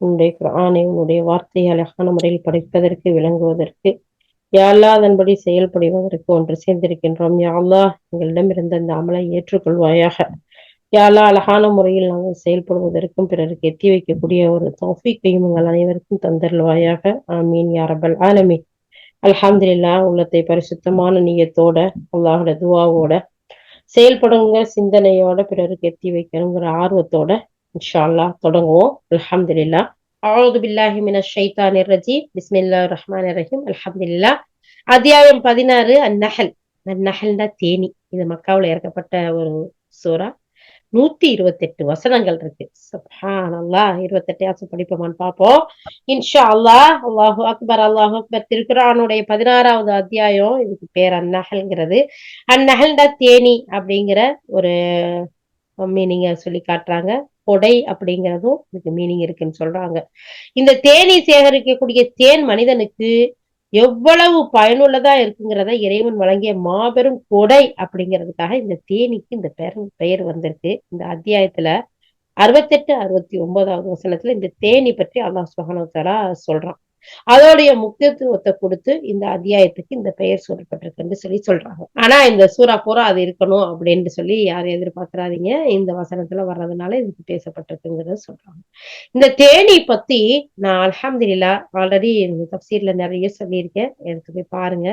உன்னுடைய குரானை உன்னுடைய வார்த்தையை அழகான முறையில் படிப்பதற்கு விளங்குவதற்கு யாழ்லா அதன்படி செயல்படுவதற்கு ஒன்று சேர்ந்திருக்கின்றோம். யாழ்லா எங்களிடமிருந்த இந்த அமலை ஏற்றுக்கொள்வாயாக. யாழ்லா அழகான முறையில் நாங்கள் செயல்படுவதற்கும் பிறருக்கு எத்தி வைக்கக்கூடிய ஒரு தௌஃபீக்கையும் உங்கள் அனைவருக்கும் தந்தருள்வாயாக. ஆமீன். யாரபல் ஆலமீன். அல்ஹம்துலில்லா உள்ளத்தை பரிசுத்தமான நீயத்தோட அல்லாஹோட துவாவோட செயல்படுங்கிற சிந்தனையோட பிறருக்கு எத்தி வைக்கணுங்கிற ஆர்வத்தோட இன்ஷா அல்லாஹ் தொடங்குவோம். அலமதுல்லா அவுது பில்லாஹி மின ஷைத்தானிர் ரஜீம். பிஸ்மில்லா ரஹ்மான் ரஹீம். அலமதுல்லா அத்தியாயம் பதினாறு அந்நகல் அந்நகல்னா தேனி. இது மக்காவுல இறக்கப்பட்ட ஒரு சூறா. நூத்தி இருபத்தி எட்டு வசனங்கள் இருக்கு. சுப்ஹானல்லா இருபத்தெட்டாச்சும் படிப்போமான்னு பார்ப்போம் இன்ஷா அல்லாஹ் அல்லாஹு அக்பர் அல்லாஹு அக்பர். திருக்குறானுடைய பதினாறாவது அத்தியாயம். இதுக்கு பேர் அந்நகல்ங்கிறது அந்நகல்டா தேனி அப்படிங்கிற ஒரு மீனிங்க சொல்லி காட்டுறாங்க. கொடை அப்படிங்கிறதும் இதுக்கு மீனிங் இருக்குன்னு சொல்றாங்க. இந்த தேனி சேகரிக்கக்கூடிய தேன் மனிதனுக்கு எவ்வளவு பயனுள்ளதா இருக்குங்கிறத இறைவன் வழங்கிய மாபெரும் கொடை அப்படிங்கிறதுக்காக இந்த தேனிக்கு இந்த பெயர் பெயர் வந்திருக்கு. இந்த அத்தியாயத்துல அறுபத்தெட்டு அறுபத்தி ஒன்பதாவது வசனத்துல இந்த தேனி பற்றி அல்லாஹ் சுகானோத்தரா சொல்றான். அதோடைய முக்கியத்துவத்தை கொடுத்து இந்த அத்தியாயத்துக்கு இந்த பெயர் சொல்லப்பட்டிருக்குன்னு சொல்லி சொல்றாங்க. ஆனா இந்த சூறா பூரா அது இருக்கணும் அப்படின்னு சொல்லி யாரும் எதிர்பார்க்கறாதீங்க இந்த வசனத்துல வர்றதுனால இதுக்கு பேசப்பட்டிருக்குங்கிறத சொல்றாங்க. இந்த தேனி பத்தி நான் அலமதுல்லா ஆல்ரெடி தப்சீர்ல நிறைய சொல்லியிருக்கேன். எனக்கு போய் பாருங்க.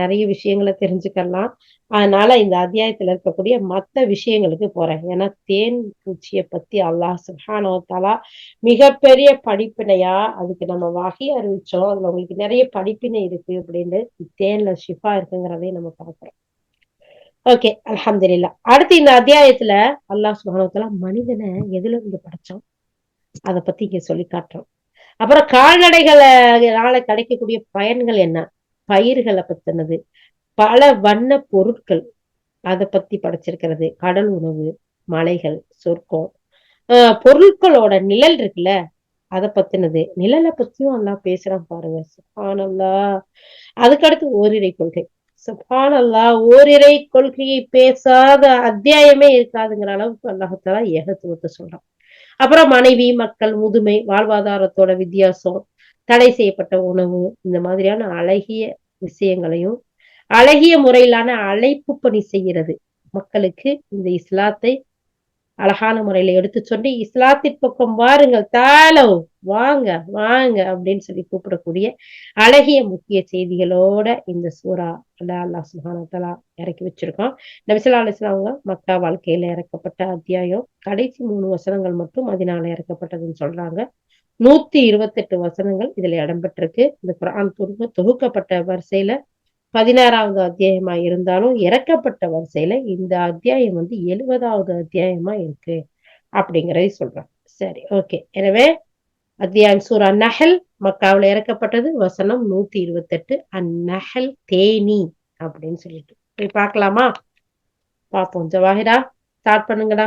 நிறைய விஷயங்களை தெரிஞ்சுக்கலாம். அதனால இந்த அத்தியாயத்துல இருக்கக்கூடிய மத்த விஷயங்களுக்கு போறேன். ஏன்னா தேன் பூச்சியை பத்தி அல்லாஹ் சுஹானோத்தாலா மிகப்பெரிய படிப்பினையா அதுக்கு நம்ம வகை அறிவிச்சோம். அதுல உங்களுக்கு நிறைய படிப்பினை இருக்கு அப்படின்னு தேன்ல ஷிஃபா இருக்குங்கிறதையும் நம்ம பார்க்கிறோம். ஓகே அலமதுல்லா அடுத்து இந்த அத்தியாயத்துல அல்லாஹ் சுஹானோத்தாலா மனிதனை எதுல இருந்து படைச்சோம் அதை பத்தி இங்க சொல்லி காட்டுறோம். அப்புறம் கால்நடைகளை நாளை கிடைக்கக்கூடிய பயன்கள் என்ன? பயிர்களை பத்தினது. பல வண்ண பொருட்கள் அதை பத்தி படைச்சிருக்கிறது. கடல் உணவு மலைகள் சொர்க்கம். ஆஹ் பொருட்களோட நிழல் இருக்குல்ல அதை பத்தினது. நிழலை பத்தியும் எல்லாம் பேசுறான் பாருங்க. சுபானல்லா அதுக்கடுத்து ஓரிரை கொள்கை. சுபானல்லா ஓரிரை கொள்கையை பேசாத அத்தியாயமே இருக்காதுங்கிற அளவுக்கு அல்லாஹத்தாலா ஏகத்துவத்தை சொல்றான். அப்புறம் மனைவி மக்கள் முதுமை வாழ்வாதாரத்தோட வித்தியாசம் தடை செய்யப்பட்ட உணவு இந்த மாதிரியான அழகிய விஷயங்களையும் அழகிய முறையிலான அழைப்பு பணி செய்கிறது. மக்களுக்கு இந்த இஸ்லாத்தை அழகான முறையில எடுத்து சொல்லி இஸ்லாத்தின் பக்கம் வாருங்கள் தாளோ வாங்க வாங்க அப்படின்னு சொல்லி கூப்பிடக்கூடிய அழகிய முக்கிய செய்திகளோட இந்த சூறா அல்லா அல்லா சுஹானத்தலா இறக்கி வச்சிருக்கோம். நபிசல்லா அலிஸ்லாங்க மக்கா வாழ்க்கையில இறக்கப்பட்ட அத்தியாயம் கடைசி மூணு வசனங்கள் மட்டும் அதனால இறக்கப்பட்டதுன்னு சொல்றாங்க. நூத்தி இருபத்தெட்டு வசனங்கள் இதுல இடம்பெற்றிருக்கு. இந்த குரான் தொகுக்கப்பட்ட வரிசையில பதினாறாவது அத்தியாயமா இருந்தாலும் இறக்கப்பட்ட வரிசையில இந்த அத்தியாயம் வந்து எழுபதாவது அத்தியாயமா இருக்கு அப்படிங்கறதை சொல்றாங்க. சரி ஓகே. எனவே அத்தியாயம் சூரா நஹல் மக்காவில் இறக்கப்பட்டது வசனம் நூத்தி இருபத்தெட்டு அந்நஹல் தேனி அப்படின்னு சொல்லிட்டு. போய் பார்க்கலாமா? பார்ப்போம். ஜவாஹிரா ஸ்டார்ட் பண்ணுங்கடா.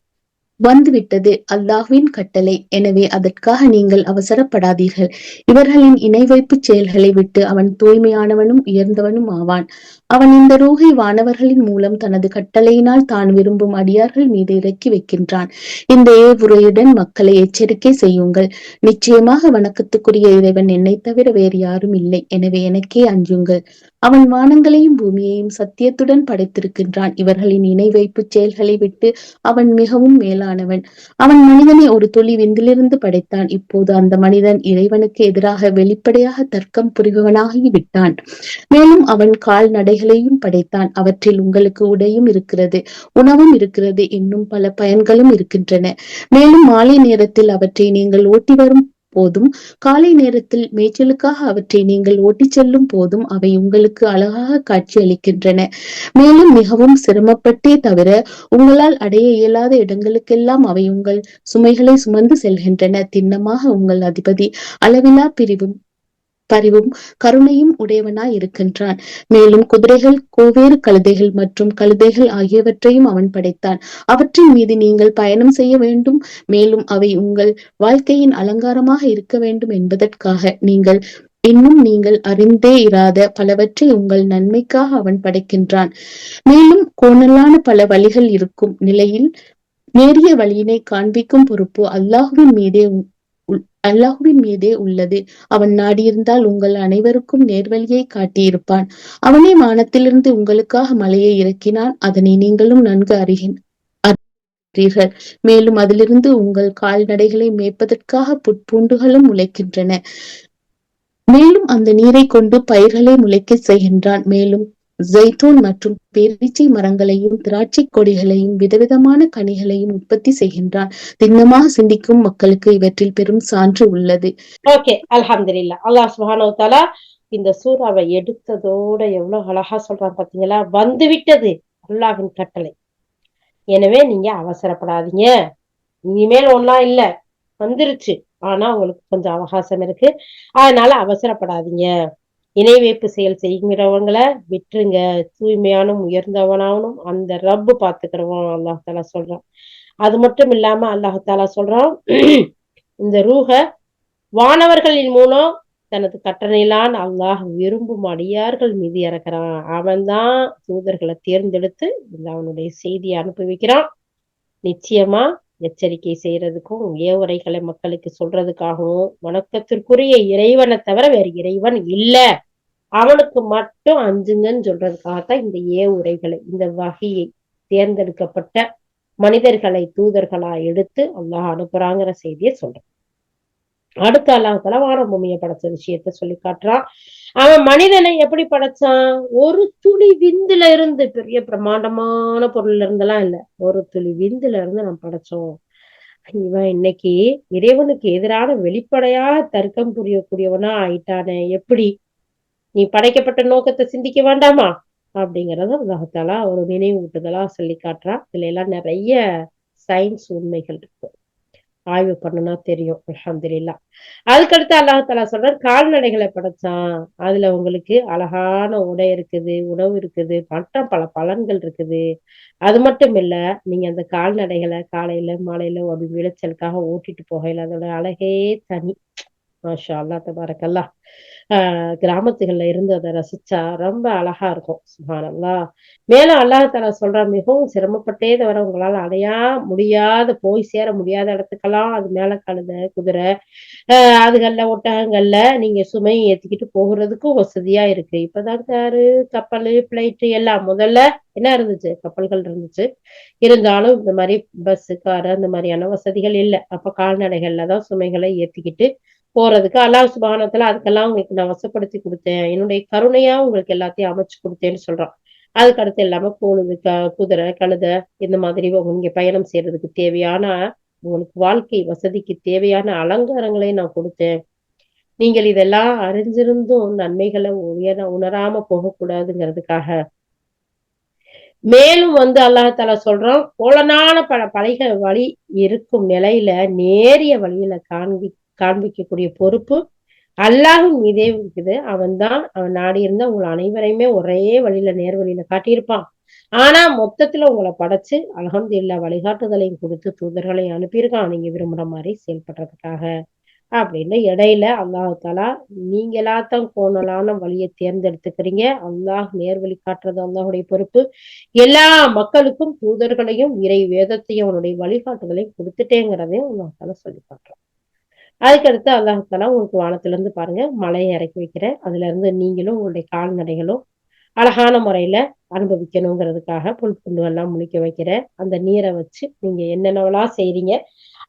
வந்துவிட்டது அல்லாஹ்வின் கட்டளை. எனவே அதற்காக நீங்கள் அவசரப்படாதீர்கள். இவர்களின் இணை வைப்பு செயல்களை விட்டு அவன் தூய்மையானவனும் உயர்ந்தவனும் ஆவான். அவன் இந்த ரூகை வானவர்களின் மூலம் தனது கட்டளையினால் தான் விரும்பும் அடியார்கள் மீது இறக்கி வைக்கின்றான். இந்த ஏவுரையுடன் மக்களை எச்சரிக்கை செய்யுங்கள். நிச்சயமாக வணக்கத்துக்குரிய இறைவன் என்னை தவிர வேறு யாரும் இல்லை. எனவே எனக்கே அஞ்சுங்கள். அவன் வானங்களையும் பூமியையும் சத்தியத்துடன் படைத்திருக்கின்றான். இவர்களின் இணை வைப்பு செயல்களை விட்டு அவன் மிகவும் மேலானவன். அவன் மனிதனை ஒரு துளி விந்திலிருந்து படைத்தான். இப்போது அந்த மனிதன் இறைவனுக்கு எதிராக வெளிப்படையாக தர்க்கம் புரிபவனாகி விட்டான். மேலும் அவன் கால்நடைகளையும் படைத்தான். அவற்றில் உங்களுக்கு உடையும் இருக்கிறது உணவும் இருக்கிறது இன்னும் பல பயன்களும் இருக்கின்றன. மேலும் மாலை நேரத்தில் அவற்றை நீங்கள் ஓட்டி வரும் போதும். காலை நேரத்தில் மேய்ச்சலுக்காக அவற்றை நீங்கள் ஓட்டிச் செல்லும் போதும் அவை உங்களுக்கு அழகாக காட்சி அளிக்கின்றன. மேலும் மிகவும் சிரமப்பட்டே தவிர உங்களால் அடைய இயலாத இடங்களுக்கெல்லாம் அவை உங்கள் சுமைகளை சுமந்து செல்கின்றன. திண்ணமாக உங்கள் அதிபதி அளவிலா பிரிவும் பரிவும் கருணையும் உடையவனாய் இருக்கின்றான். மேலும் குதிரைகள் கோவேறு கழுதைகள் மற்றும் கழுதைகள் ஆகியவற்றையும் அவன் படைத்தான். அவற்றின் மீது நீங்கள் பயணம் செய்ய வேண்டும். மேலும் அவை உங்கள் வாழ்க்கையின் அலங்காரமாக இருக்க வேண்டும் என்பதற்காக நீங்கள் இன்னும் நீங்கள் அறிந்தே இராத பலவற்றை உங்கள் நன்மைக்காக அவன் படைக்கின்றான். மேலும் கோணலான பல வழிகள் இருக்கும் நிலையில் நேரிய வழியினை காண்பிக்கும் பொறுப்பு அல்லாஹுவின் மீதே அல்லாஹுவின் மீதே உள்ளது. அவன் நாடியிருந்தால் உங்கள் அனைவருக்கும் நேர்வழியை காட்டியிருப்பான். அவனே வானத்திலிருந்து உங்களுக்காக மலையை இறக்கினான். அதனை நீங்களும் நன்கு அறிகின் அறிகிறீர்கள் மேலும் அதிலிருந்து உங்கள் கால்நடைகளை மேய்ப்பதற்காக புட்பூண்டுகளும் முளைக்கின்றன. மேலும் அந்த நீரை கொண்டு பயிர்களை முளைக்க செய்கின்றான். மேலும் ஜெய்தூன் மற்றும் பேரீச்சை மரங்களையும் திராட்சை கொடிகளையும் விதவிதமான கனிகளையும் உற்பத்தி செய்கின்றான் திண்ணமாக சிந்திக்கும் மக்களுக்கு இவற்றில் பெரும் சான்று உள்ளது. ஓகே அல்ஹம்துலில்லா அல்லாஹ் சுஹானோ தாலா இந்த சூறாவை எடுத்ததோட எவ்வளவு அழகா சொல்றான் பாத்தீங்களா வந்து விட்டது அல்லாஹ்வின் கட்டளை. எனவே நீங்க அவசரப்படாதீங்க. இனிமேல் ஒண்ணும் இல்ல. வந்துருச்சு. ஆனா உங்களுக்கு கொஞ்சம் அவகாசம் இருக்கு. அதனால அவசரப்படாதீங்க. இணை வைப்பு செயல் செய்கிறவங்களை விட்டுருங்க. தூய்மையானும் உயர்ந்தவனாவனும் அந்த ரப்பு பாத்துக்கிறவன் அல்லாஹத்தால சொல்றான். அது மட்டும் இல்லாம அல்லாஹ் சொல்றான் இந்த ரூஹ வானவர்களின் மூலம் தனது கட்டணையிலான் அல்லாஹ் விரும்பும் அடியார்கள் மீது இறக்குறான். அவன்தான் தூதர்களை தேர்ந்தெடுத்து இந்த அவனுடைய செய்தியை அனுப்பி வைக்கிறான். நிச்சயமா எச்சரிக்கை செய்யறதுக்கும் ஏவுரைகளை மக்களுக்கு சொல்றதுக்காகவும் வணக்கத்திற்குரிய இறைவனை தவிர வேற இறைவன் இல்ல. அவனுக்கு மட்டும் அஞ்சுங்கன்னு சொல்றதுக்காகத்தான் இந்த ஏவுரைகளை இந்த வகையை தேர்ந்தெடுக்கப்பட்ட மனிதர்களை தூதர்களா எடுத்து அல்லாஹ் அனுப்புறாங்கிற செய்தியை சொல்றேன். அடுத்த அல்லாஹால வான பூமியை படைச்ச விஷயத்த சொல்லி காட்டுறான். அவன் மனிதனை எப்படி படைச்சான்? ஒரு துளி விந்துல இருந்து பெரிய பிரம்மாண்டமான பொருள்ல இருந்தெல்லாம் இல்ல. ஒரு துளி விந்துல இருந்து நம்ம படைச்சோம். இவன் இன்னைக்கு இறைவனுக்கு எதிரான வெளிப்படையா தர்க்கம் புரியக்கூடியவனா ஆயிட்டானே. எப்படி? நீ படைக்கப்பட்ட நோக்கத்தை சிந்திக்க வேண்டாமா? அப்படிங்கறத உலகத்தாலா ஒரு நினைவூட்டுதலா சொல்லி காட்டுறான். இதுல எல்லாம் நிறைய சயின்ஸ் உண்மைகள் இருக்கு. ஆய்வு பண்ணுனா தெரியும் அலமதுல்லா அதுக்கடுத்து அல்லாஹாலா சொல்றான் கால்நடைகளை படைச்சான் அதுல உங்களுக்கு அழகான உடை இருக்குது உணவு இருக்குது மற்ற பல பலன்கள் இருக்குது. அது மட்டும் இல்ல நீங்க அந்த கால்நடைகளை காலையில மாலையில ஒரு விளைச்சலுக்காக ஓட்டிட்டு போகையில அதோட அழகே தனி. மாஷா அல்லா தபாரக்கல்லா ஆஹ் கிராமத்துகள்ல இருந்து அதை ரசிச்சா ரொம்ப அழகா இருக்கும் சுபானல்லா. மேலும் அல்லாஹ் சொல்ற மிகவும் சிரமப்பட்டே தவிர உங்களால அடையா முடியாத போய் சேர முடியாத இடத்துக்கெல்லாம் அது மேல கழுத குதிரை ஆஹ் அதுகள்ல ஒட்டகங்கள்ல நீங்க சுமை ஏத்திக்கிட்டு போகிறதுக்கும் வசதியா இருக்கு. இப்பதான் காரு கப்பல் பிளைட் எல்லாம் முதல்ல என்ன இருந்துச்சு? கப்பல்கள் இருந்துச்சு. இருந்தாலும் இந்த மாதிரி பஸ் காரு அந்த மாதிரியான வசதிகள் இல்லை. அப்ப கால்நடைகள்ல தான் சுமைகளை ஏத்திக்கிட்டு போறதுக்கு அல்லாஹ் சுபானத்துல அதுக்கெல்லாம் உங்களுக்கு நான் வசப்படுத்தி கொடுத்தேன். என்னுடைய கருணையா உங்களுக்கு எல்லாத்தையும் அமைச்சு கொடுத்தேன்னு சொல்றான். அதுக்கு அடுத்து இல்லாம கோழு க குதிரை கழுதை இந்த மாதிரி நீங்க பயணம் செய்யறதுக்கு தேவையான உங்களுக்கு வாழ்க்கை வசதிக்கு தேவையான அலங்காரங்களை நான் கொடுத்தேன். நீங்கள் இதெல்லாம் அறிஞ்சிருந்தும் நன்மைகளை உயர உணராம போகக்கூடாதுங்கிறதுக்காக. மேலும் வந்து அல்லாஹால சொல்றோம் கோலனான பல பழைய வழி இருக்கும் நிலையில நேரிய வழியில காண்பி காண்பிக்கக்கூடிய பொறுப்பு அல்லாஹும் மீதே இருக்குது. அவன் தான் அவன் நாடி இருந்த உங்களை அனைவரையுமே ஒரே வழியில நேர் வழியில காட்டியிருப்பான். ஆனா மொத்தத்துல உங்களை படைச்சு அலகம்துல்லா வழிகாட்டுதலையும் கொடுத்து தூதர்களை அனுப்பியிருக்கான். நீங்க விரும்புற மாதிரி செயல்படுறதுக்காக. அப்படின்னு இடையில அல்லாஹாலா எல்லாத்தான் கோணலான வழியை தேர்ந்தெடுத்துக்கிறீங்க. அல்லாஹ் நேர் வழி காட்டுறது அல்லாஹுடைய பொறுப்பு. எல்லா மக்களுக்கும் தூதர்களையும் இறை வேதத்தையும் அவனுடைய வழிகாட்டுதலையும் கொடுத்துட்டேங்கிறதையும் அல்லாஹால சொல்லி காட்டுறான். அதுக்கடுத்து அல்லாஹால உங்களுக்கு வானத்துல இருந்து பாருங்க மலையை இறக்கி வைக்கிறேன். அதுல இருந்து நீங்களும் உங்களுடைய கால்நடைகளும் அழகான முறையில அனுபவிக்கணுங்கிறதுக்காக புல் புண்டு எல்லாம் முழிக்க வைக்கிறேன். அந்த நீரை வச்சு நீங்க என்னென்னவெல்லாம் செய்றீங்க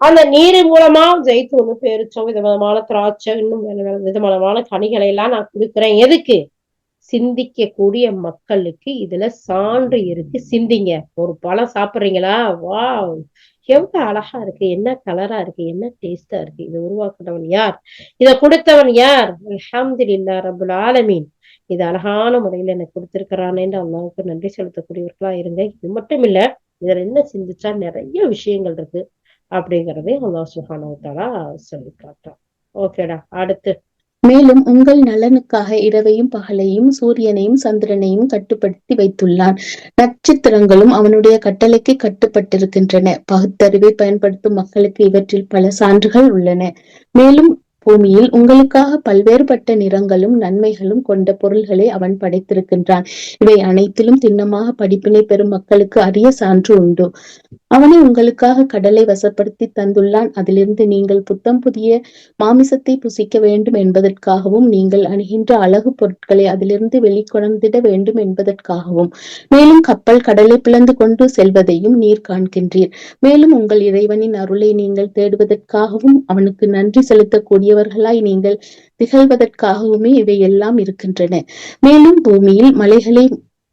அந்த நீர் மூலமா ஜெயித்தூணு பேரிச்சோம் விதவிதமான திராட்சை இன்னும் வேற விதமான கனிகளை எல்லாம் நான் கொடுக்குறேன். எதுக்கு? சிந்திக்க கூடிய மக்களுக்கு இதுல சான்று இருக்கு. சிந்திங்க. ஒரு பழம் சாப்பிடுறீங்களா? வா எவ்வளவு அழகா இருக்கு என்ன கலரா இருக்கு என்ன டேஸ்டா இருக்கு இதை உருவாக்குனவன் யார்? இதை கொடுத்தவன் யார்? அல்ஹம்துலில்லாஹ் ரபுல் ஆலமீன். இது அழகான முறையில எனக்கு கொடுத்திருக்கிறானேன்னு அல்லாவுக்கு நன்றி செலுத்தக்கூடியவர்களா இருங்க. இது மட்டும் இல்ல இதுல என்ன சிந்திச்சா நிறைய விஷயங்கள் இருக்கு அப்படிங்கறதையும் அல்லாஹ் சுஹானவத்தாலா சொல்லி காட்டான் ஓகேடா அடுத்து. மேலும் உங்கள் நலனுக்காக இரவையும் பகலையும் சூரியனையும் சந்திரனையும் கட்டுப்படுத்தி வைத்துள்ளான். நட்சத்திரங்களும் அவனுடைய கட்டளைக்கு கட்டுப்பட்டிருக்கின்றன. பகுத்தறிவை பயன்படுத்தும் மக்களுக்கு இவற்றில் பல சான்றுகள் உள்ளன. மேலும் பூமியில் உங்களுக்காக பல்வேறுபட்ட நிறங்களும் நன்மைகளும் கொண்ட பொருள்களை அவன் படைத்திருக்கின்றான். இவை அனைத்திலும் திண்ணமாக படிப்பினை பெறும் மக்களுக்கு அரிய சான்று உண்டு. அவனை உங்களுக்காக கடலை வசப்படுத்தி தந்துள்ளான். அதிலிருந்து நீங்கள் புத்தம் புதிய மாமிசத்தை புசிக்க வேண்டும் என்பதற்காகவும் நீங்கள் அணுகின்ற அழகு பொருட்களை அதிலிருந்து வெளிக்கொணர்ந்திட வேண்டும் என்பதற்காகவும். மேலும் கப்பல் கடலை பிளந்து கொண்டு செல்வதையும் நீர் காண்கின்றீர். மேலும் உங்கள் இறைவனின் அருளை நீங்கள் தேடுவதற்காகவும் அவனுக்கு நன்றி செலுத்தக்கூடியவர்களாய் நீங்கள் திகழ்வதற்காகவுமே இவை எல்லாம் இருக்கின்றன. மேலும் பூமியில் மலைகளை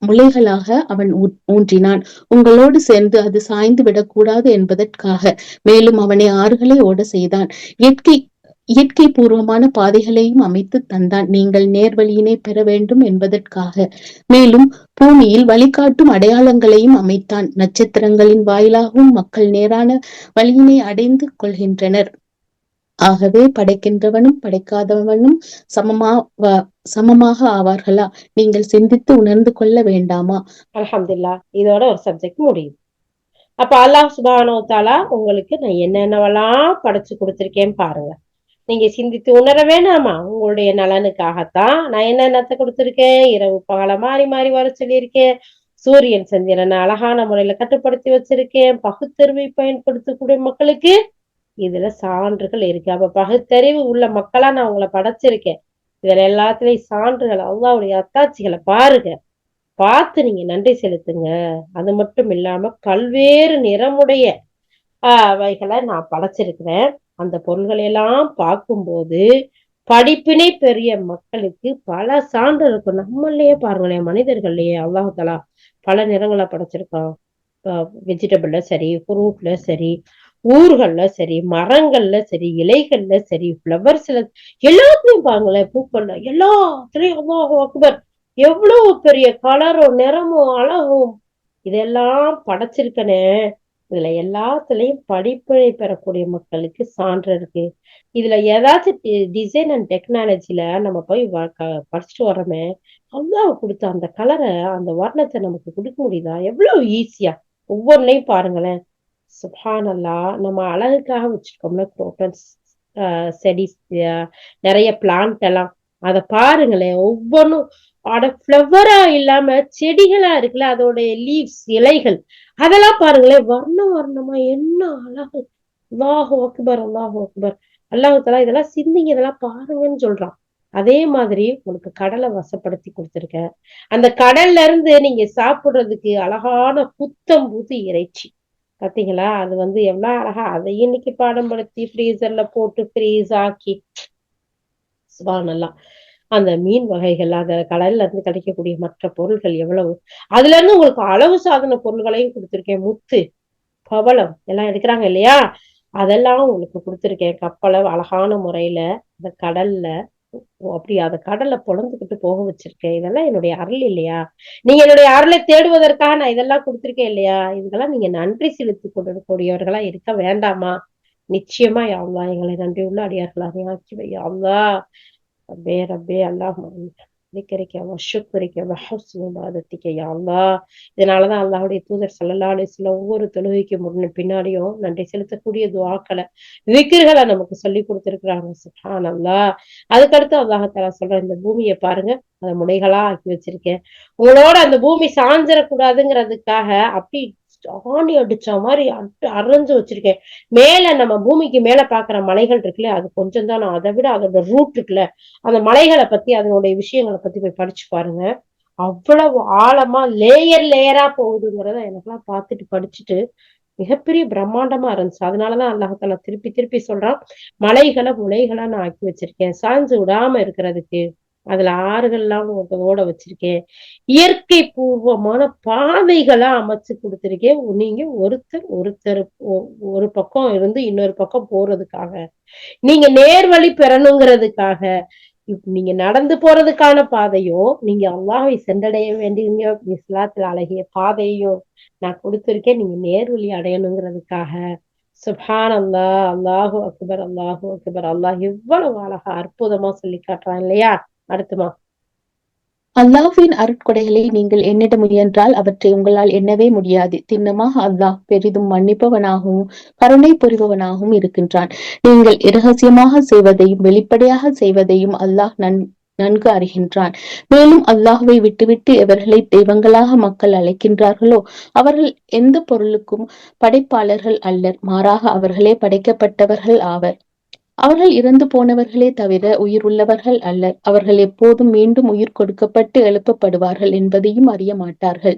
முளைகளாக அவன் ஊன்றினான். உங்களோடு சேர்ந்து அது சாய்ந்து விடக்கூடாது என்பதற்காக. மேலும் அவனை ஆறுகளை ஓட செய்தான். இயற்கை இயற்கை பூர்வமான பாதைகளையும் அமைத்து தந்தான். நீங்கள் நேர்வழியினை பெற வேண்டும் என்பதற்காக. மேலும் பூமியில் வழிகாட்டும் அடையாளங்களையும் அமைத்தான். நட்சத்திரங்களின் வாயிலாகவும் மக்கள் நேரான வழியினை அடைந்து கொள்கின்றனர். ஆகவே படைக்கின்றவனும் படைக்காதவனும் சமமா சமமாக ஆவார்களா? நீங்கள் சிந்தித்து உணர்ந்து கொள்ள வேண்டாமா? அலமதுல்லா இதோட ஒரு சப்ஜெக்ட் முடியும். அப்ப அல்லாஹ் சுபானோ தாலா உங்களுக்கு நான் என்னென்னவெல்லாம் படைச்சு கொடுத்திருக்கேன்னு பாருங்க. நீங்க சிந்தித்து உணர வேணாமா? உங்களுடைய நலனுக்காகத்தான் நான் என்னென்னத்தை கொடுத்துருக்கேன்? இரவு பகல மாறி மாறி வர சொல்லியிருக்கேன். சூரியன் சந்திரனை அழகான முறையில கட்டுப்படுத்தி வச்சிருக்கேன். பகுத்தறிவை பயன்படுத்தக்கூடிய மக்களுக்கு. இதுல சான்றுகள் இருக்கு. அப்ப பகுத்தறிவு உள்ள மக்களா நான் உங்களை படைச்சிருக்கேன். இதுல எல்லாத்துலயும் சான்றுகள் அல்லாவுடைய அத்தாட்சிகளை பாருங்க. பார்த்து நீங்க நன்றி செலுத்துங்க. அது மட்டும் இல்லாம பல்வேறு நிறமுடைய அவைகளை நான் படைச்சிருக்கிறேன். அந்த பொருள்களை எல்லாம் பார்க்கும்போது படிப்பினை பெரிய மக்களுக்கு பல சான்று இருக்கும். நம்மளையே பாருங்களேன் மனிதர்கள்லயே அல்லாஹலா பல நிறங்களை படைச்சிருக்கான். வெஜிடபிள்ல சரி ஃப்ரூட்ல சரி ஊர்கள்ல சரி மரங்கள்ல சரி இலைகள்ல சரி பிளவர்ஸ்ல எல்லாத்துலயும் பாருங்களேன் பூக்கள்ல எல்லாத்துலயும் அல்லாஹ் அக்பர் எவ்வளவு பெரிய கலரும் நிறமும் அழகும் இதெல்லாம் படைச்சிருக்கனே. இதுல எல்லாத்துலயும் படிப்பினை பெறக்கூடிய மக்களுக்கு சான்று இருக்கு. இதுல ஏதாச்சும் டிசைன் அண்ட் டெக்னாலஜில நம்ம போய் படிச்சுட்டு வரோமே அவ்வளவு கொடுத்த அந்த கலரை அந்த வர்ணத்தை நமக்கு கொடுக்க முடியுதா? எவ்வளவு ஈஸியா ஒவ்வொன்றையும் பாருங்களேன். சுபானல்லா நம்ம அழகுக்காக வச்சிருக்கோம்ல குரோட்டன்ஸ் செடிஸ் நிறைய பிளான்ட் எல்லாம். அத பாருங்களேன் ஒவ்வொன்றும் அட ஃப்ளவரா இல்லாம செடிகளா இருக்குல்ல அதோடைய லீவ்ஸ் இலைகள் அதெல்லாம் பாருங்களேன் வர்ணம் வர்ணமா என்ன அழகு. அல்லாஹு அக்பர் அல்லாஹு அக்பர். அல்லாஹு இதெல்லாம் சிந்திங்க இதெல்லாம் பாருங்கன்னு சொல்றான். அதே மாதிரி உங்களுக்கு கடலை வசப்படுத்தி கொடுத்துருக்க அந்த கடல்ல இருந்து நீங்க சாப்பிடுறதுக்கு அழகான புத்தம் புது இறைச்சி. பாத்தீங்களா? அது வந்து எவ்வளவு அழகா அதை இன்னைக்கு பாடம் படுத்தி ஃப்ரீசர்ல போட்டு ஃப்ரீஸ் ஆக்கி சுபானல்லாம் அந்த மீன் வகைகள் அந்த கடல்ல இருந்து கிடைக்கக்கூடிய மற்ற பொருள்கள் எவ்வளவு. அதுல இருந்து உங்களுக்கு அளவு சாதன பொருள்களையும் கொடுத்துருக்கேன். முத்து பவளம் எல்லாம் எடுக்கிறாங்க இல்லையா? அதெல்லாம் உங்களுக்கு கொடுத்துருக்கேன். கப்பலை அழகான முறையில அந்த கடல்ல அப்படி அத கடல்ல பொழந்துக்கிட்டு போக வச்சிருக்கேன். இதெல்லாம் என்னுடைய அருள் இல்லையா? நீங்க என்னுடைய அருளை தேடுவதற்காக நான் இதெல்லாம் கொடுத்துருக்கேன் இல்லையா? இதுக்கெல்லாம் நீங்க நன்றி செலுத்தி கொண்டிருக்கக்கூடியவர்களா இருக்க வேண்டாமா? நிச்சயமா யாவ்லா எங்களை நன்றி உள்ள அடியார்களா ஆக்கி வை ரப்பே ரப்பே அல்லாஹ் திக்கரிக்க வஷுக்குரிக்க வஹஸ்னு பாதத்திக்க இதனாலதான் அல்லாஹுடைய தூதர் சல்லல்லா அலிஸ்ல ஒவ்வொரு தொழுகைக்கு முன்ன பின்னாடியும் நன்றி செலுத்தக்கூடிய துவாக்களை விக்கிர்களை நமக்கு சொல்லி கொடுத்துருக்குறாங்க. சுஹான் அல்லா அதுக்கடுத்து அல்லாஹால சொல்ற இந்த பூமியை பாருங்க. அதை முனைகளா ஆக்கி வச்சிருக்கேன். உங்களோட அந்த பூமி சாஞ்சிடக்கூடாதுங்கிறதுக்காக அப்படி ஆணி அடிச்ச மாதிரி அரைஞ்சு வச்சிருக்கேன். மேல நம்ம பூமிக்கு மேல பாக்குற மலைகள் இருக்குல்ல அது கொஞ்சம் தான் அதை விட அதோட ரூட் இருக்குல்ல அந்த மலைகளை பத்தி அதனுடைய விஷயங்களை பத்தி போய் படிச்சு பாருங்க. அவ்வளவு ஆழமா லேயர் லேயரா போகுதுங்கிறத எனக்கெல்லாம் பார்த்துட்டு படிச்சுட்டு மிகப்பெரிய பிரம்மாண்டமா இருந்துச்சு. அதனாலதான் அல்லாஹால திருப்பி திருப்பி சொல்றான் மலைகளை முளைகளா நான் ஆக்கி வச்சிருக்கேன். சாஞ்சு விடாம இருக்கிறதுக்கு அதுல ஆறுகள்லாம் ஓட வச்சிருக்கேன். இயற்கை பூர்வமான பாதைகளா அமைச்சு கொடுத்திருக்கேன். நீங்க ஒருத்தர் ஒருத்தர் ஒரு பக்கம் இருந்து இன்னொரு பக்கம் போறதுக்காக. நீங்க நேர்வழி பெறணுங்கிறதுக்காக. நீங்க நடந்து போறதுக்கான பாதையும் நீங்க அல்லாஹை சென்றடைய வேண்டிய இஸ்லாத்துல அழகிய பாதையும் நான் கொடுத்திருக்கேன். நீங்க நேர்வழி அடையணுங்கிறதுக்காக. சுபான் அல்லா அல்லாஹு அக்பர் அல்லாஹு அக்பர். அல்லாஹ் எவ்வளவு அழகா அற்புதமா சொல்லி காட்டுறான் இல்லையா? அடுத்துமா அல்லாஹின் அருட்கொடைகளை நீங்கள் எண்ணிட முயன்றால் அவற்றை உங்களால் எண்ணவே முடியாது. திண்ணமாக அல்லாஹ் பெரிதும் மன்னிப்பவனாகவும் கருணை புரிபவனாகவும் இருக்கின்றான். நீங்கள் இரகசியமாக செய்வதையும் வெளிப்படையாக செய்வதையும் அல்லாஹ் நன் நன்கு அறிகின்றான். மேலும் அல்லாஹுவை விட்டுவிட்டு எவர்களை தெய்வங்களாக மக்கள் அழைக்கின்றார்களோ அவர்கள் எந்த பொருளுக்கும் படைப்பாளர்கள் அல்லர். மாறாக அவர்களே படைக்கப்பட்டவர்கள் ஆவர். அவர்கள் இறந்து போனவர்களே தவிர உயிர் உள்ளவர்கள் அல்லர் அவர்கள் எப்போதும் மீண்டும் உயிர் கொடுக்கப்பட்டு எழுப்பப்படுவார்கள் என்பதையும் அறிய மாட்டார்கள்.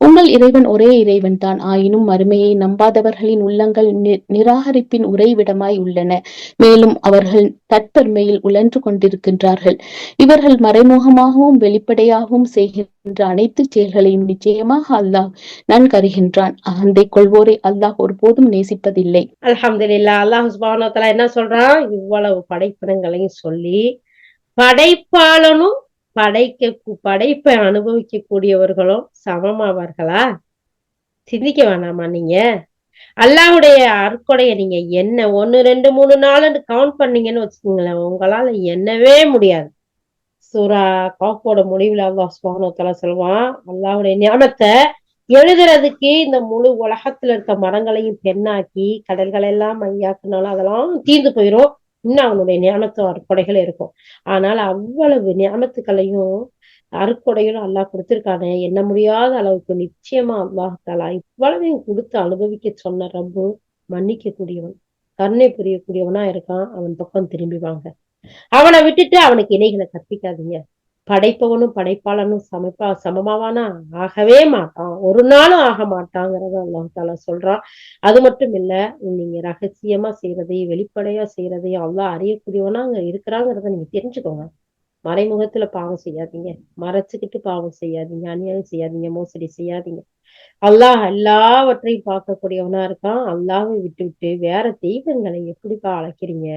உங்கள் இறைவன் ஒரே இறைவன் தான் ஆயினும் மறுமையை நம்பாதவர்களின் உள்ளங்கள் நிராகரிப்பின் உறைவிடமாய் உள்ளன. மேலும் அவர்கள் தற்பெருமையில் உழன்று கொண்டிருக்கின்றார்கள். இவர்கள் மறைமுகமாகவும் வெளிப்படையாகவும் செய்கின்ற அனைத்து செயல்களையும் நிச்சயமாக அல்லாஹ் நன்கருகின்றான் அகந்தை கொள்வோரை அல்லாஹ் ஒருபோதும் நேசிப்பதில்லை. அலமதுல்லா அல்லாஹ் என்ன சொல்றான்? இவ்வளவு படைப்பினங்களையும் சொல்லி படைப்பாளனும் படைக்க படைப்பை அனுபவிக்கக்கூடியவர்களும் சமமாவார்களா சிந்திக்க வேணாமா நீங்க? அல்லாவுடைய அற்கொடைய நீங்க என்ன ஒன்னு ரெண்டு மூணு நாலுன்னு கவுண்ட் பண்ணீங்கன்னு வச்சுக்கோங்களேன் உங்களால எண்ணவே முடியாது. சூரா காப்போட முடிவுல அல்லாஹ் சுபானோத்தலா சொல்லுவான் அல்லாவுடைய ஞானத்தை எழுதுறதுக்கு இந்த முழு உலகத்துல இருக்க மரங்களையும் பெண்ணாக்கி கடல்களெல்லாம் மையாக்குனாலும் அதெல்லாம் தீர்ந்து போயிரும். இன்னும் அவனுடைய ஞானத்து அறுக்கொடைகள் இருக்கும். ஆனால் அவ்வளவு ஞானத்துக்களையும் அறுக்கொடைகளும் அல்லாஹ் கொடுத்திருக்கானே என்ன முடியாத அளவுக்கு நிச்சயமா அல்லாஹாலா இவ்வளவையும் கொடுத்து அனுபவிக்க சொன்ன ரப்பு மன்னிக்க கூடியவன் கருணை புரியக்கூடியவனா இருக்கான் அவன் பக்கம் திரும்பி வாங்க. அவனை விட்டுட்டு அவனுக்கு இணைகளை கற்பிக்காதீங்க. படைப்பவனும் படைப்பாளனும் சமைப்பா சமமாவானா? ஆகவே மாட்டான். ஒரு நாளும் ஆக மாட்டாங்கிறத அல்லாஹால சொல்றான். அது மட்டும் இல்ல நீங்க ரகசியமா செய்யறதையும் வெளிப்படையா செய்யறதையும் அவ்வளவு அறியக்கூடியவனா அங்க இருக்கிறாங்கிறத நீங்க தெரிஞ்சுக்கோங்க. மறைமுகத்துல பாவம் செய்யாதீங்க. மறைச்சுக்கிட்டு பாவம் செய்யாதீங்க. அநியாயம் செய்யாதீங்க. மோசடி செய்யாதீங்க. அல்லாஹ் எல்லாவற்றையும் பார்க்கக்கூடியவனா இருக்கான். அல்லாவை விட்டு விட்டு வேற தெய்வங்களை எப்படிப்பா அழைக்கிறீங்க?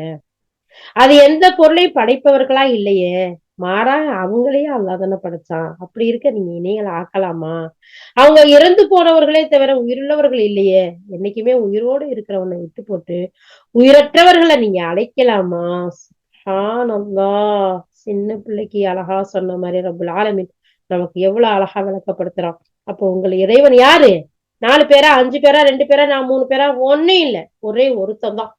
அது எந்த பொருளையும் படைப்பவர்களா இல்லையே. மாறா அவங்களையே அல்லாதான படைச்சான். அப்படி இருக்க நீங்க இணைகளை ஆக்கலாமா? அவங்க இறந்து போனவர்களே தவிர உயிருள்ளவர்கள் இல்லையே. என்னைக்குமே உயிரோடு இருக்கிறவனை விட்டு போட்டு உயிரற்றவர்களை நீங்க அழைக்கலாமா? அல்லா சின்ன பிள்ளைக்கு அழகா சொன்ன மாதிரி ரபுல் ஆலமின் நமக்கு எவ்வளவு அழகா விளக்கப்படுத்துறான். அப்போ உங்களை இறைவன் யாரு? நாலு பேரா அஞ்சு பேரா ரெண்டு பேரா நான் மூணு பேரா? ஒன்னே இல்ல. ஒரே ஒருத்தம் தான்.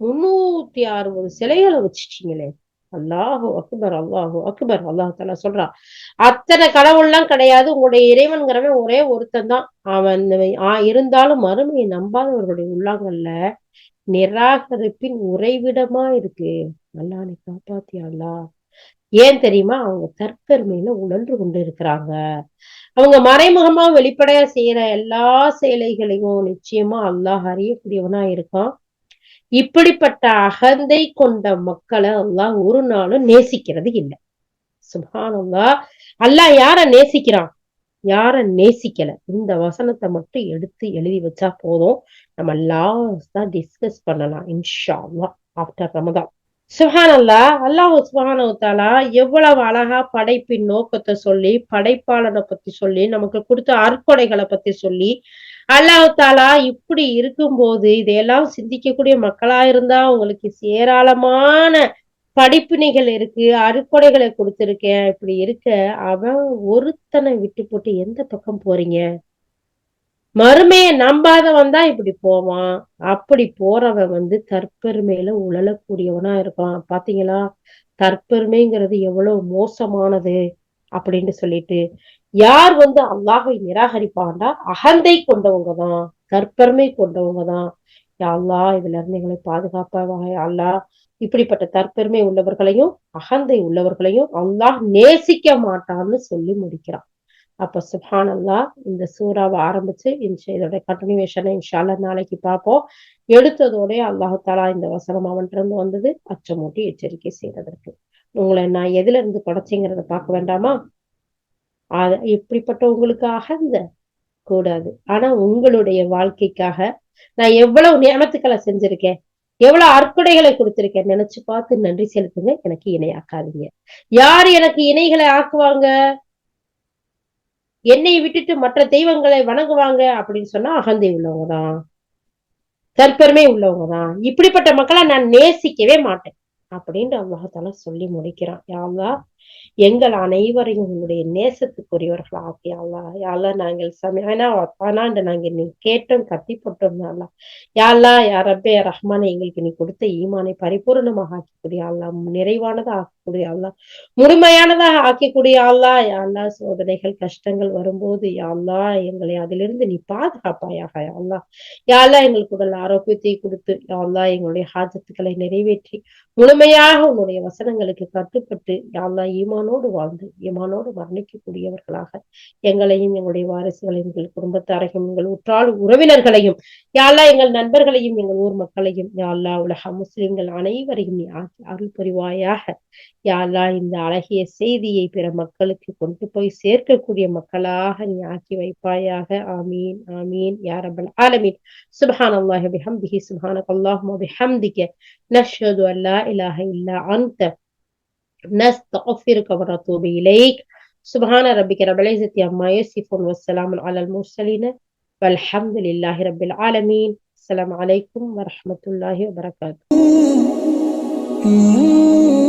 முன்னூத்தி அறுபது சிலைகளை வச்சுட்டீங்களே அல்லாஹு அக்பர் அல்லாஹு அக்பர். அல்லாஹு தலா சொல்றான் அத்தனை கடவுள்லாம் கிடையாது உங்களுடைய இறைவன்கிறவன் ஒரே ஒருத்தன் தான் அவன் இருந்தாலும் மறுமையை நம்பாதவர்களுடைய உள்ளாங்கல்ல நிராகரிப்பின் உறைவிடமா இருக்கு. அல்லானை காப்பாத்தியாளா ஏன் தெரியுமா? அவங்க தற்பெருமையில உழன்று கொண்டு இருக்கிறாங்க அவங்க மறைமுகமா வெளிப்படையா செய்யற எல்லா செயலைகளையும் நிச்சயமா அல்லாஹ் அறியக்கூடியவனா இருக்கான். இப்படிப்பட்ட அகந்தை கொண்ட மக்களை எல்லாம் ஒரு நாளும் நேசிக்கிறது இல்லை. சுபானல்லா அல்லாஹ் யார நேசிக்கிறான்? யார நேசிக்கல? இந்த வசனத்தை மட்டும் எடுத்து எழுதி வச்சா போதும். நம்ம லாஸ்ட் தான் டிஸ்கஸ் பண்ணலாம் இன்ஷா அல்லா ஆஃப்டர் ரமதான். சுஹான் அல்லா அல்லாஹ் சுஹானவத்தாலா எவ்வளவு அழகா படைப்பின் நோக்கத்தை சொல்லி படைப்பாளனை பத்தி சொல்லி நமக்கு கொடுத்த அற்கொடைகளை பத்தி சொல்லி அல்லாஹ் தாலா இப்படி இருக்கும்போது இதையெல்லாம் சிந்திக்கக்கூடிய மக்களா இருந்தா உங்களுக்கு ஏராளமான படிப்பினைகள் இருக்கு அறுக்கொடைகளை கொடுத்திருக்கேன். இப்படி இருக்க அவன் ஒருத்தனை விட்டு போட்டு எந்த பக்கம் போறீங்க? மறுமைய நம்பாதவன் தான் இப்படி போவான். அப்படி போறவன் வந்து தற்பெருமையில உழலக்கூடியவனா இருப்பான். பாத்தீங்களா? தற்பெருமைங்கிறது எவ்வளவு மோசமானது. அப்படின்னு சொல்லிட்டு யார் வந்து அல்லாஹை நிராகரிப்பாண்டா அகந்தை கொண்டவங்க தான் தற்பெருமை கொண்டவங்க தான் யாழ்லா இதுல இருந்து எங்களை பாதுகாப்பாக அல்லா இப்படிப்பட்ட தற்பெருமை உள்ளவர்களையும் அகந்தை உள்ளவர்களையும் அல்லாஹ் நேசிக்க மாட்டான்னு சொல்லி முடிக்கிறான். அப்ப சுஹான் அல்லா இந்த சூறாவை ஆரம்பிச்சு இதோட கண்டினியூவேஷனை இன்ஷால்ல நாளைக்கு பார்ப்போம். எடுத்ததோடய அல்லாஹு தாலா இந்த வசனம் அவன்கிட்ட இருந்து வந்தது அச்சமூட்டி எச்சரிக்கை செய்வதற்கு உங்களை நான் எதுல இருந்து படைச்சேங்கிறத பார்க்க வேண்டாமா? அது இப்படிப்பட்ட உங்களுக்கு அகந்த கூடாது. ஆனா உங்களுடைய வாழ்க்கைக்காக நான் எவ்வளவு நியமத்துக்களை செஞ்சிருக்கேன் எவ்வளவு அற்கொடைகளை கொடுத்திருக்கேன் நினைச்சு பார்த்து நன்றி செலுத்துங்க எனக்கு இணையாக்காதீங்க. யார் எனக்கு இணைகளை ஆக்குவாங்க? என்னை விட்டுட்டு மற்ற தெய்வங்களை வணங்குவாங்க அப்படின்னு சொன்னா அகந்தை உள்ளவங்க தான் தற்பெருமை உள்ளவங்க தான் இப்படிப்பட்ட மக்களை நான் நேசிக்கவே மாட்டேன். அப்படின்னு அல்லாஹால சொல்லி முடிக்கிறான். யாவா எங்கள் அனைவரையும் உங்களுடைய நேசத்துக்குரியவர்கள் ஆகியாலா யாழ்லா நாங்கள் சமையனா அப்பானாண்டு நாங்கள் நீ கேட்டோம் கத்தி போட்டோம் யாழ்லா யாழ்லா யாரப்பே ரஹ்மானை எங்களுக்கு நீ கொடுத்த ஈமானை பரிபூர்ணமாக ஆக்கக்கூடிய அல்லா நிறைவானதாக ஆக்கக்கூடிய அல்லா முழுமையானதாக ஆக்கக்கூடிய அல்லா யாழ்லா சோதனைகள் கஷ்டங்கள் வரும்போது யாழ்லா எங்களை அதிலிருந்து நீ பாதுகாப்பாயாக யாழ்லா யாழ்லா எங்களுக்கு உடல் ஆரோக்கியத்தை கொடுத்து யாழ்லா எங்களுடைய ஹாஜத்துக்களை நிறைவேற்றி முழுமையாக உன்னுடைய வசனங்களுக்கு கட்டுப்பட்டு யாழ்லா ஈமானோடு வாழ்ந்து ஈமானோடு மரணிக்கக்கூடியவர்களாக எங்களையும் எங்களுடைய வாரிசுகளையும் எங்கள் குடும்பத்தாரையும் எங்கள் உற்றாள் உறவினர்களையும் யாழ்லா எங்கள் நண்பர்களையும் எங்கள் ஊர் மக்களையும் யாழ்லா உலக முஸ்லிம்கள் அனைவரையும் நீ அருள் புரிவாயாக. யாழ்லா இந்த அழகிய செய்தியை பிற மக்களுக்கு கொண்டு போய் சேர்க்கக்கூடிய மக்களாக நீ ஆக்கி வைப்பாயாக. ஆமீன் ஆமீன். யாரபல் ஆலமீன். சுபஹான் அல்லாஹி பிஹம்திஹி சுபஹானக் அல்லாஹும்ம பிஹம்திக நஷ்ஹது அல்லா இலாஹ இல்லா அந்த الناس تغفرك ونتوب إليك. سبحان ربك رب العزة عما يصفون والسلام على المرسلين والحمد لله رب العالمين. السلام عليكم ورحمة الله وبركاته. Mm-hmm.